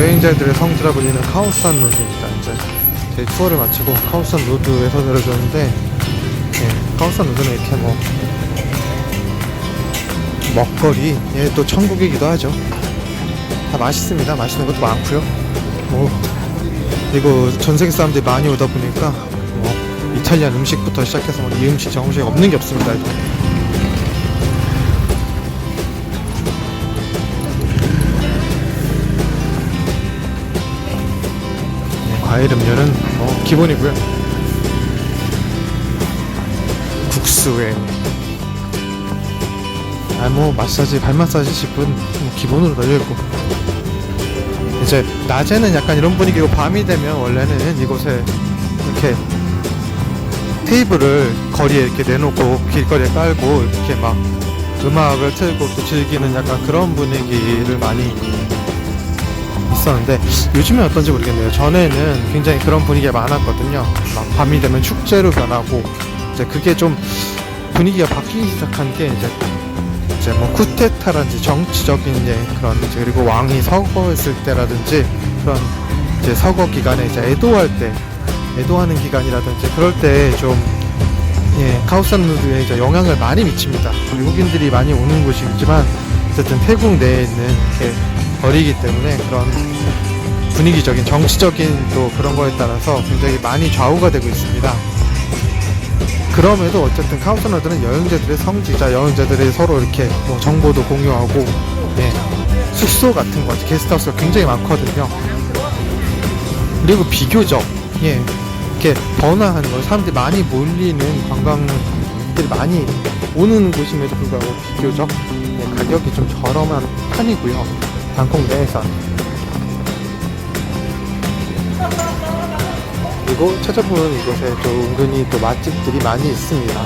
여행자들의 성지라 불리는 카오산 로드입니다. 이제 제 투어를 마치고 카오산 로드에서 내려줬는데 예, 카오산 로드는 이렇게 뭐 먹거리 예, 또 천국이기도 하죠. 다 맛있습니다. 맛있는 것도 많고요. 뭐 그리고 전 세계 사람들이 많이 오다 보니까 뭐 이탈리안 음식부터 시작해서 음식 저 음식 없는 게 없습니다. 이제. 과일 음료는 뭐 기본이고요. 국수에 아뭐 마사지 발 마사지 집은 뭐 기본으로 널려 있고 이제 낮에는 약간 이런 분위기고 밤이 되면 원래는 이곳에 이렇게 테이블을 거리에 이렇게 내놓고 길거리에 깔고 이렇게 막 음악을 틀고 또 즐기는 약간 그런 분위기를 많이 있었는데 요즘엔 어떤지 모르겠네요. 전에는 굉장히 그런 분위기가 많았거든요. 막 밤이 되면 축제로 변하고 이제 그게 좀 분위기가 바뀌기 시작한 게 이제 이제 뭐 쿠데타라든지 정치적인 이제 그런 이제 그리고 왕이 서거했을 때라든지 그런 이제 서거 기간에 이제 애도할 때 애도하는 기간이라든지 그럴 때좀 예, 카오산 누드에 이제 영향을 많이 미칩니다. 외국인들이 많이 오는 곳이지만 어쨌든 태국 내에 있는 이렇게 거리이기 때문에 그런 분위기적인 정치적인 또 그런 거에 따라서 굉장히 많이 좌우가 되고 있습니다. 그럼에도 어쨌든 카운터너들은 여행자들의 성지자 여행자들이 서로 이렇게 뭐 정보도 공유하고 예, 숙소 같은 거 게스트하우스가 굉장히 많거든요 그리고 비교적 예 이렇게 번화하는 거 사람들이 많이 몰리는 관광들이 많이 오는 곳임에도 불구하고 비교적 예, 가격이 좀 저렴한 편이고요 방콕 내에서 그리고 찾아보면 이곳에 또 은근히 또 맛집들이 많이 있습니다.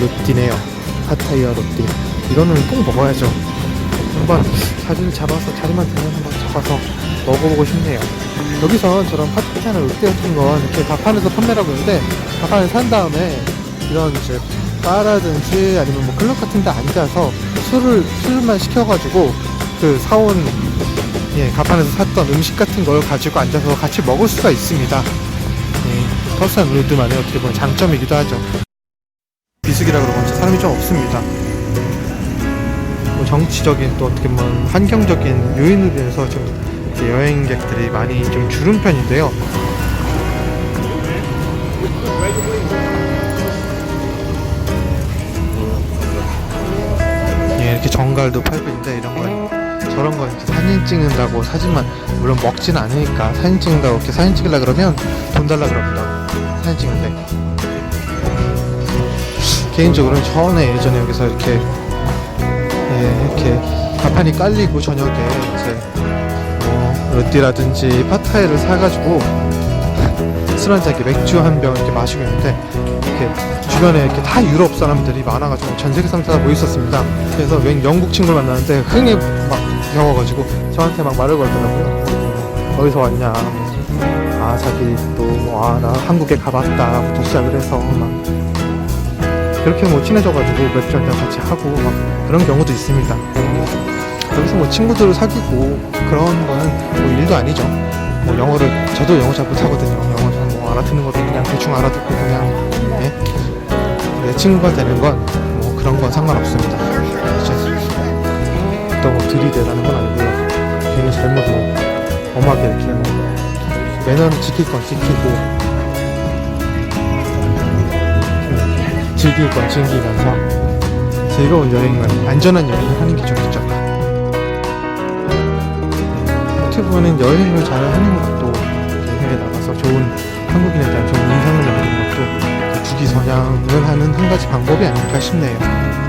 롯디네요. 파타이아 롯디. 이거는 꼭 먹어야죠. 한번 자리를 잡아서 자리만 되면 한번 잡아서 먹어보고 싶네요. 여기서 저런 파타이아 롯디 같은 건 이렇게 가판에서 판매를 하고 있는데 가판을 산 다음에 이런 이제 바라든지 아니면 뭐 클럽 같은 데 앉아서 술을 술만 시켜가지고 그 사온 예, 가판에서 샀던 음식 같은 걸 가지고 앉아서 같이 먹을 수가 있습니다. 예, 터스한 루드만의 어떻게 보면 장점이기도 하죠. 비수기라 진짜 사람이 좀 없습니다. 뭐 정치적인 또 어떻게 보면 환경적인 요인으로 인해서 좀 여행객들이 많이 좀 줄은 편인데요. 정갈도 팔고 있는데 이런 거 저런 거 이렇게 사진 찍는다고 사진만 물론 먹지는 않으니까 사진 찍는다고 이렇게 사진 찍으려 그러면 돈 달라 그럽니다. 사진 찍는데 개인적으로는 전에 예전에 여기서 이렇게 예, 이렇게 가판이 깔리고 저녁에 이제 뭐 롯디라든지 파타이를 사가지고 술 한잔 맥주 한 병 이렇게 마시고 있는데 이렇게 주변에 이렇게 다 유럽 사람들이 많아가지고 전 세계 사람들 다 모였었습니다. 그래서 웬 영국 친구를 만났는데 흥에 막 겨워가지고 저한테 막 말을 걸더라고요. 어디서 왔냐? 아 자기 또아나 한국에 가봤다부터 시작을 해서 막 그렇게 뭐 친해져가지고 맥주 한잔 같이 하고 막 그런 경우도 있습니다. 여기서 뭐 친구들을 사귀고 그런 거는 뭐 일도 아니죠. 뭐 영어를 저도 영어 잘 못하거든요. 영어 좀뭐 알아듣는 것도 그냥 대충 알아듣고 그냥 예? 내 친구가 되는 건 뭐 그런 건 상관없습니다. 이제 또뭐 들이대라는 건 아니고요. 괜히 잘못 뭐 엄하게 이렇게 뭐 매너를 지킬 건 지키고 음, 즐길 건 즐기면서 즐거운 여행을 안전한 여행을 하는 게 좋겠죠. 어떻게 보면 여행을 잘 하는 것도 해외 나가서 좋은 한국인에 대한 좋은 부기선양을 하는 한 가지 방법이 아닐까 싶네요.